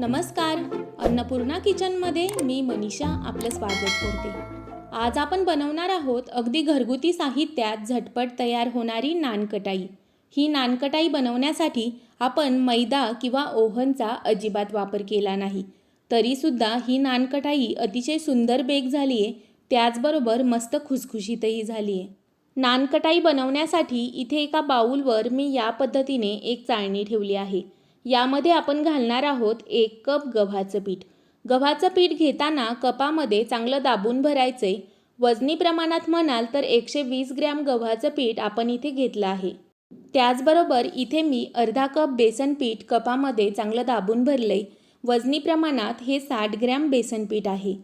नमस्कार. अन्नपूर्णा किचनमध्ये मी मनीषा आपलं स्वागत करते. आज आपण बनवणार आहोत अगदी घरगुती साहित्यात झटपट तयार होणारी नानकटाई. ही नानकटाई बनवण्यासाठी आपण मैदा किंवा ओव्हनचा अजिबात वापर केला नाही. तरीसुद्धा ही नानकटाई अतिशय सुंदर बेक झाली आहे त्याचबरोबर मस्त खुसखुशीतही झाली आहे नानकटाई बनवण्यासाठी इथे एका बाऊलवर मी या पद्धतीने एक चाळणी ठेवली आहे. यामध्ये आपण घालणार आहोत एक कप गव्हाचं पीठ. गव्हाचं पीठ घेताना कपामध्ये चांगलं दाबून भरायचंय. वजनी प्रमाणात म्हणाल तर एकशे वीस ग्रॅम गव्हाचं पीठ आपण इथे घेतलं आहे. त्याचबरोबर इथे मी अर्धा कप बेसन पीठ कपामध्ये चांगलं दाबून भरलंय. वजनी प्रमाणात हे साठ ग्रॅम बेसन पीठ आहे.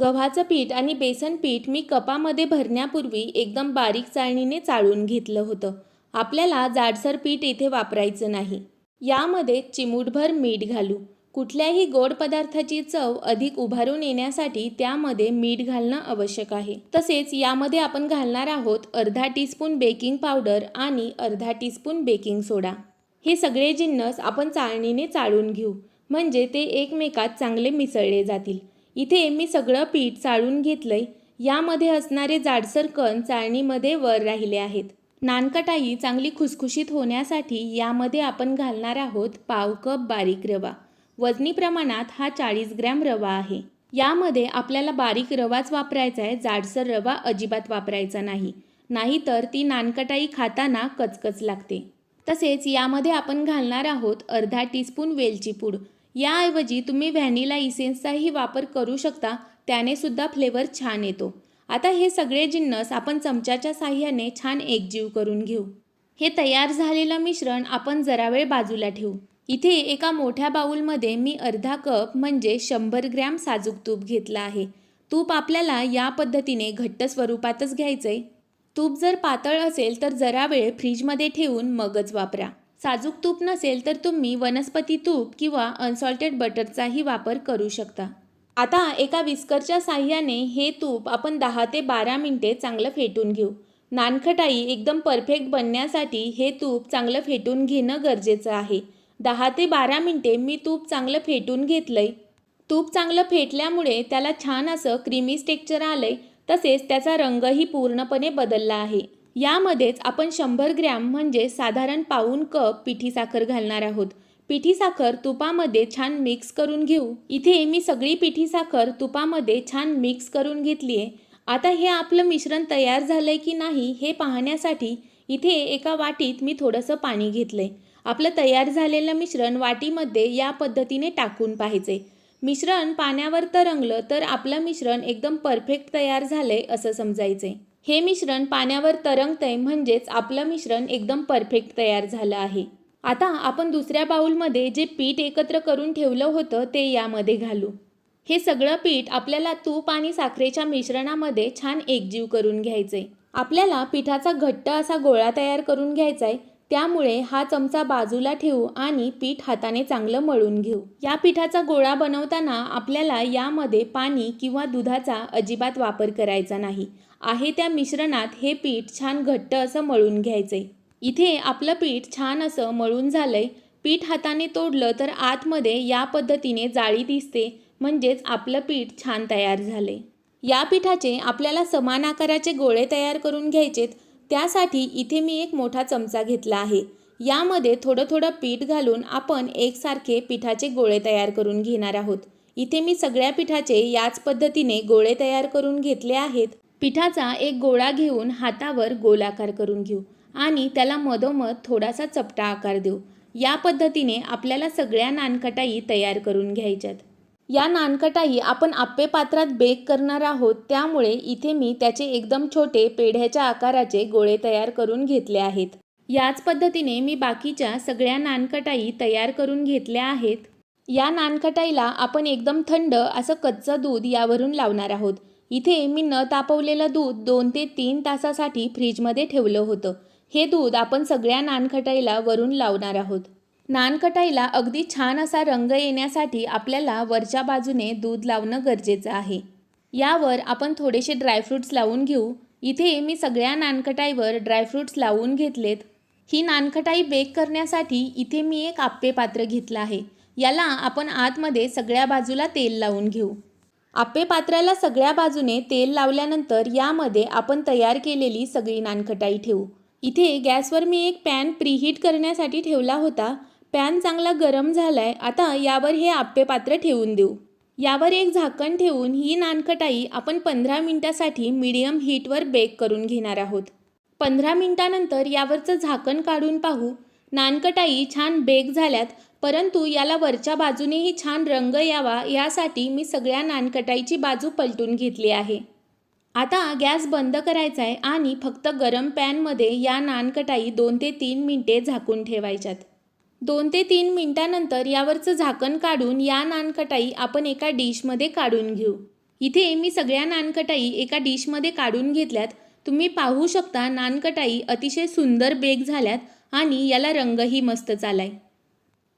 गव्हाचं पीठ आणि बेसन पीठ मी कपामध्ये भरण्यापूर्वी एकदम बारीक चाळणीने चाळून घेतलं होतं. आपल्याला जाडसर पीठ इथे वापरायचं नाही. यामध्ये चिमूटभर मीठ घालू. कुठल्याही गोड पदार्थाची चव अधिक उभारून येण्यासाठी त्यामध्ये मीठ घालणं आवश्यक आहे. तसेच यामध्ये आपण घालणार आहोत अर्धा टीस्पून बेकिंग पावडर आणि अर्धा टीस्पून बेकिंग सोडा. हे सगळे जिन्नस आपण चाळणीने चाळून घेऊ म्हणजे ते एकमेकात चांगले मिसळले जातील. इथे मी सगळं पीठ चाळून घेतलंय. यामध्ये असणारे जाडसर कण चाळणीमध्ये वर राहिले आहेत. नानकटाई चांगली खुसखुशीत होण्यासाठी यामध्ये आपण घालणार आहोत पाव कप बारीक रवा. वजनी प्रमाणात हा चाळीस ग्रॅम रवा आहे. यामध्ये आपल्याला बारीक रवाच वापरायचा आहे जाडसर रवा अजिबात वापरायचा नाही. नाहीतर ती नानकटाई खाताना कचकच लागते. तसेच यामध्ये आपण घालणार आहोत अर्धा टीस्पून वेलची पूड. याऐवजी तुम्ही व्हॅनिला इसेन्सचाही वापर करू शकता त्याने सुद्धा फ्लेवर छान येतो. आता हे सगळे जिन्नस आपण चमच्याच्या साह्याने छान एकजीव करून घेऊ. हे तयार झालेलं मिश्रण आपण जरा वेळ बाजूला ठेवू. इथे एका मोठ्या बाऊलमध्ये मी अर्धा कप म्हणजे शंभर ग्रॅम साजूक तूप घेतलं आहे. तूप आपल्याला या पद्धतीने घट्ट स्वरूपातच घ्यायचं आहे तूप जर पातळ असेल तर जरा वेळ फ्रीजमध्ये ठेवून मगच वापरा. साजूक तूप नसेल तर तुम्ही वनस्पती तूप किंवा अनसॉल्टेड बटरचाही वापर करू शकता. आता एका विस्करच्या साह्याने हे तूप आपण दहा ते बारा मिनटे चांगलं फेटून घेऊ. नानखटाई एकदम परफेक्ट बनण्यासाठी हे तूप चांगलं फेटून घेणं गरजेचं आहे. दहा ते बारा मिनटे मी तूप चांगलं फेटून घेतलंय. तूप चांगलं फेटल्यामुळे त्याला छान असं क्रीमी आलं आलंय तसेच त्याचा रंगही पूर्णपणे बदलला आहे. यामध्येच आपण शंभर ग्रॅम म्हणजे साधारण पाऊन कप पिठी साखर घालणार आहोत. पिठी साखर तुपामध्ये छान मिक्स करून घेऊ. इथे मी सगळी पिठी साखर तुपामध्ये छान मिक्स करून घेतली आहे. आता हे आपलं मिश्रण तयार झालं आहे की नाही हे पाहण्यासाठी इथे एका वाटीत मी थोडंसं पाणी घेतलंय. आपलं तयार झालेलं मिश्रण वाटीमध्ये या पद्धतीने टाकून पाहायचे मिश्रण पाण्यावर तरंगलं तर आपलं मिश्रण एकदम परफेक्ट तयार झालंय असं समजायचंय. हे मिश्रण पाण्यावर तरंगतंय म्हणजेच आपलं मिश्रण एकदम परफेक्ट तयार झालं आहे. आता आपण दुसऱ्या बाऊलमध्ये जे पीठ एकत्र करून ठेवलं होतं ते यामध्ये घालू. हे सगळं पीठ आपल्याला तूप आणि साखरेच्या मिश्रणामध्ये छान एकजीव करून घ्यायचंय. आपल्याला पिठाचा घट्ट असा गोळा तयार करून घ्यायचा आहे त्यामुळे हा चमचा बाजूला ठेवू आणि पीठ हाताने चांगलं मळून घेऊ. या पिठाचा गोळा बनवताना आपल्याला यामध्ये पाणी किंवा दुधाचा अजिबात वापर करायचा नाही. आहे त्या मिश्रणात हे पीठ छान घट्ट असं मळून घ्यायचंय. इथे आपलं पीठ छान असं मळून झालंय. पीठ हाताने तोडलं तर आतमध्ये या पद्धतीने जाळी दिसते. म्हणजेच आपलं पीठ छान तयार झाले या पिठाचे आपल्याला समान आकाराचे गोळे तयार करून घ्यायचेत. त्यासाठी इथे मी एक मोठा चमचा घेतला आहे. यामध्ये थोडं थोडं पीठ घालून आपण एकसारखे पिठाचे गोळे तयार करून घेणार आहोत. इथे मी सगळ्या पिठाचे याच पद्धतीने गोळे तयार करून घेतले आहेत. पिठाचा एक गोळा घेऊन हातावर गोलाकार करून घेऊ. आणि त्याला मधोमध थोडासा चपटा आकार देऊ. या पद्धतीने आपल्याला सगळ्या नानकटाई तयार करून घ्यायच्यात. या नानकटाई आपण आप्पे पात्रात बेक करणार आहोत त्यामुळे इथे मी त्याचे एकदम छोटे पेढ्याच्या आकाराचे गोळे तयार करून घेतले आहेत. याच पद्धतीने मी बाकीच्या सगळ्या नानकटाई तयार करून घेतल्या आहेत. या नानकटाईला आपण एकदम थंड असं कच्चं दूध यावरून लावणार आहोत. इथे मी न तापवलेलं दूध दोन ते तीन तासासाठी फ्रीजमध्ये ठेवलं होतं. हे दूध आपण सगळ्या नानखटाईला वरून लावणार आहोत. नानखटाईला अगदी छान असा रंग येण्यासाठी आपल्याला वरच्या बाजूने दूध लावणं गरजेचं आहे. यावर आपण थोडेसे ड्रायफ्रूट्स लावून घेऊ. इथे मी सगळ्या नानखटाईवर ड्रायफ्रूट्स लावून घेतलेत. ही नानखटाई बेक करण्यासाठी इथे मी एक आप्पे पात्र घेतलं आहे. याला आपण आतमध्ये सगळ्या बाजूला तेल लावून घेऊ. आप्पे पात्राला सगळ्या बाजूने तेल लावल्यानंतर यामध्ये आपण तयार केलेली सगळी नानखटाई ठेवू. इथे गॅसवर मी एक पॅन प्रीहीट करण्यासाठी ठेवला होता. पॅन चांगला गरम झाला आहे आता यावर हे आप्पे पात्र ठेवून देऊ. यावर एक झाकण ठेवून ही नानकटाई आपण पंधरा मिनटासाठी मीडियम हीटवर बेक करून घेणार आहोत. पंधरा मिनटानंतर यावरचं झाकण काढून पाहू. नानकटाई छान बेक झाल्यात परंतु याला वरच्या बाजूनेही छान रंग यावा यासाठी मी सगळ्या नानकटाईची बाजू पलटून घेतली आहे. आता गॅस बंद करायचा आहे आणि फक्त गरम पॅनमध्ये या नानकटाई दोन ते तीन मिनटे झाकून ठेवायच्यात. दोन ते तीन मिनटानंतर यावरचं झाकण काढून या नानकटाई आपण एका डिशमध्ये काढून घेऊ. इथे मी सगळ्या नानकटाई एका डिशमध्ये काढून घेतल्यात. तुम्ही पाहू शकता नानकटाई अतिशय सुंदर बेक झाल्यात आणि याला रंगही मस्त चालाय.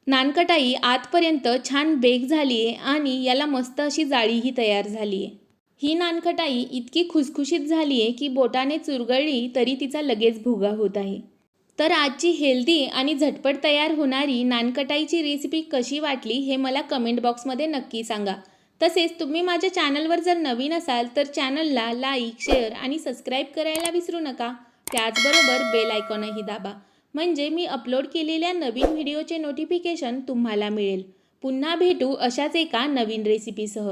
नानकटाई आतपर्यंत छान बेक झाली आहे आणि याला मस्त अशी जाळीही तयार झाली आहे ही नानखटाई इतकी खुसखुशीत झाली आहे की बोटाने चुरगळली तरी तिचा लगेच भुगा होत आहे. तर आजची हेल्दी आणि झटपट तयार होणारी नानकटाईची रेसिपी कशी वाटली हे मला कमेंट बॉक्समध्ये नक्की सांगा. तसेच तुम्ही माझ्या चॅनलवर जर नवीन असाल तर चॅनलला लाईक शेअर आणि सबस्क्राईब करायला विसरू नका. त्याचबरोबर बेल आयकॉनही दाबा. म्हणजे मी अपलोड केलेल्या नवीन व्हिडिओचे नोटिफिकेशन तुम्हाला मिळेल. पुन्हा भेटू अशाच एका नवीन रेसिपीसह.